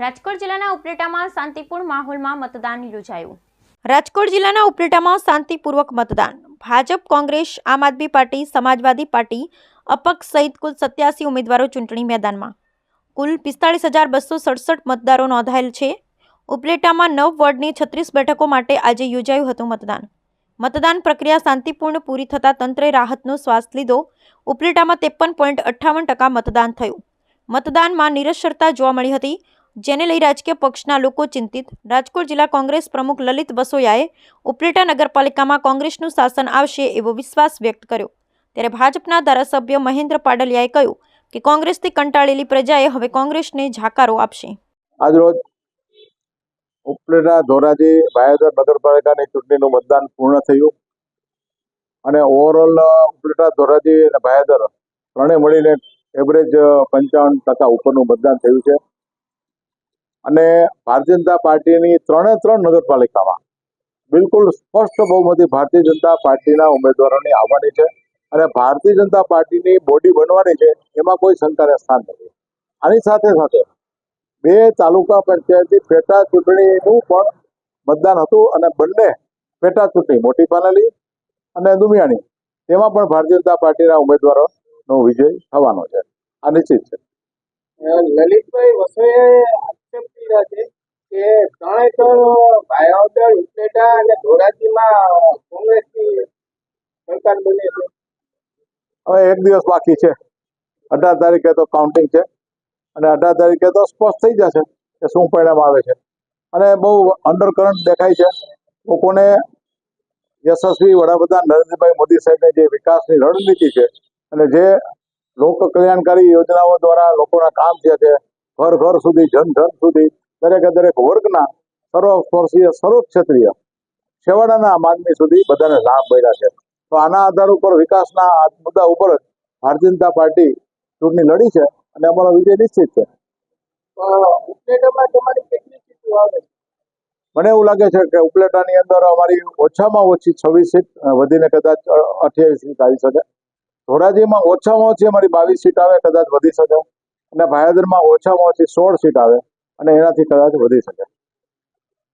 રાજકોટ જિલ્લાના ઉપલેટામાં શાંતિપૂર્ણ માહોલમાં મતદાન યોજાયું. રાજકોટ જિલ્લાના ઉપલેટામાં શાંતિપૂર્વક મતદાન. ભાજપ, કોંગ્રેસ, આમ આદમી પાર્ટી, સમાજવાદી પાર્ટી, અપક્ષ સહિત કુલ સત્યાસી ઉમેદવારો ચૂંટણી મેદાનમાં. કુલ પિસ્તાળીસ હજાર બસો સડસઠ મતદારો નોંધાયેલ છે. ઉપલેટામાં નવ વોર્ડની છત્રીસ બેઠકો માટે આજે યોજાયું હતું મતદાન. મતદાન પ્રક્રિયા શાંતિપૂર્ણ પૂરી થતાં તંત્રે રાહતનો શ્વાસ લીધો. ઉપલેટામાં ત્રેપન પોઈન્ટ અઠ્ઠાવન ટકા મતદાન થયું. મતદાનમાં નિરક્ષરતા જોવા મળી હતી. જેને લઈ રાજકીય પક્ષના લોકો ચિંતિત. રાજકોટ જિલ્લા કોંગ્રેસ પ્રમુખ લલિત વસોયાએ ઉપલેટા નગરપાલિકામાં કોંગ્રેસનું શાસન આવશે એવો વિશ્વાસ વ્યક્ત કર્યો. ત્યારે ભાજપના ધારાસભ્ય મહેન્દ્ર પાડલિયાએ કહ્યું કે કોંગ્રેસથી કંટાળેલી પ્રજાએ હવે કોંગ્રેસને જાકારો આપશે. આજરોજ ઉપલેટા ધોરાજી ભાયાદર નગરપાલિકાની ચૂંટણીનું મતદાન પૂર્ણ થયું અને ઓવરઓલ ઉપલેટા ધોરાજી અને ભાયાદર ત્રણે મળીને એવરેજ પંચાવન ટકા ઉપરનું મતદાન થયું છે. અને ભારતીય જનતા પાર્ટીની ત્રણે ત્રણ નગરપાલિકામાં બિલકુલ સ્પષ્ટ બહુમતી ભારતીય જનતા પાર્ટીના ઉમેદવારોની આવવાની છે અને ભારતીય જનતા પાર્ટીની બોડી બનવાની છે, એમાં કોઈ શંકાને સ્થાન નથી. આની સાથે સાથે બે તાલુકા પંચાયતની પેટા ચૂંટણીનું પણ મતદાન હતું અને બંને પેટા ચૂંટણી, મોટી પાનેલી અને દુમિયાણી તેમાં પણ ભારતીય જનતા પાર્ટીના ઉમેદવારોનો વિજય થવાનો છે. આ નિશ્ચિત છે. લલિતભાઈ વસોયાએ હવે એક દિવસ બાકી છે. અઢાર તારીખે તો કાઉન્ટિંગ છે અને અઢાર તારીખે તો સ્પષ્ટ થઈ જશે કે શું પરિણામ આવે છે. અને બહુ અંડરકરન્ટ દેખાય છે. લોકોને યશસ્વી વડાપ્રધાન નરેન્દ્રભાઈ મોદી સાહેબની જે વિકાસની રણનીતિ છે અને જે લોક કલ્યાણકારી યોજનાઓ દ્વારા લોકોના કામ થયા છે ઘર ઘર સુધી જન જન સુધી દરેકે દરેક વર્ગના સર્વસ્પર્શીય સર્વક્ષેત્રીય છેવાડાના માનવી સુધી બધાને લાભ મળ્યા છે. તો આના આધાર ઉપર વિકાસના મુદ્દા ઉપર જ ભારતીય જનતા પાર્ટી ચૂંટણી લડી છે અને અમારો વિજય નિશ્ચિત છે. મને એવું લાગે છે કે ઉપલેટાની અંદર અમારી ઓછામાં ઓછી છવ્વીસ સીટ વધીને કદાચ અઠ્યાવીસ સીટ આવી શકે. ધોરાજીમાં ઓછામાં ઓછી અમારી બાવીસ સીટ આવે કદાચ વધી શકે. અને ભાયાદરમાં ઓછામાં ઓછી સોળ સીટ આવે અને એનાથી કદાચ વધી શકે.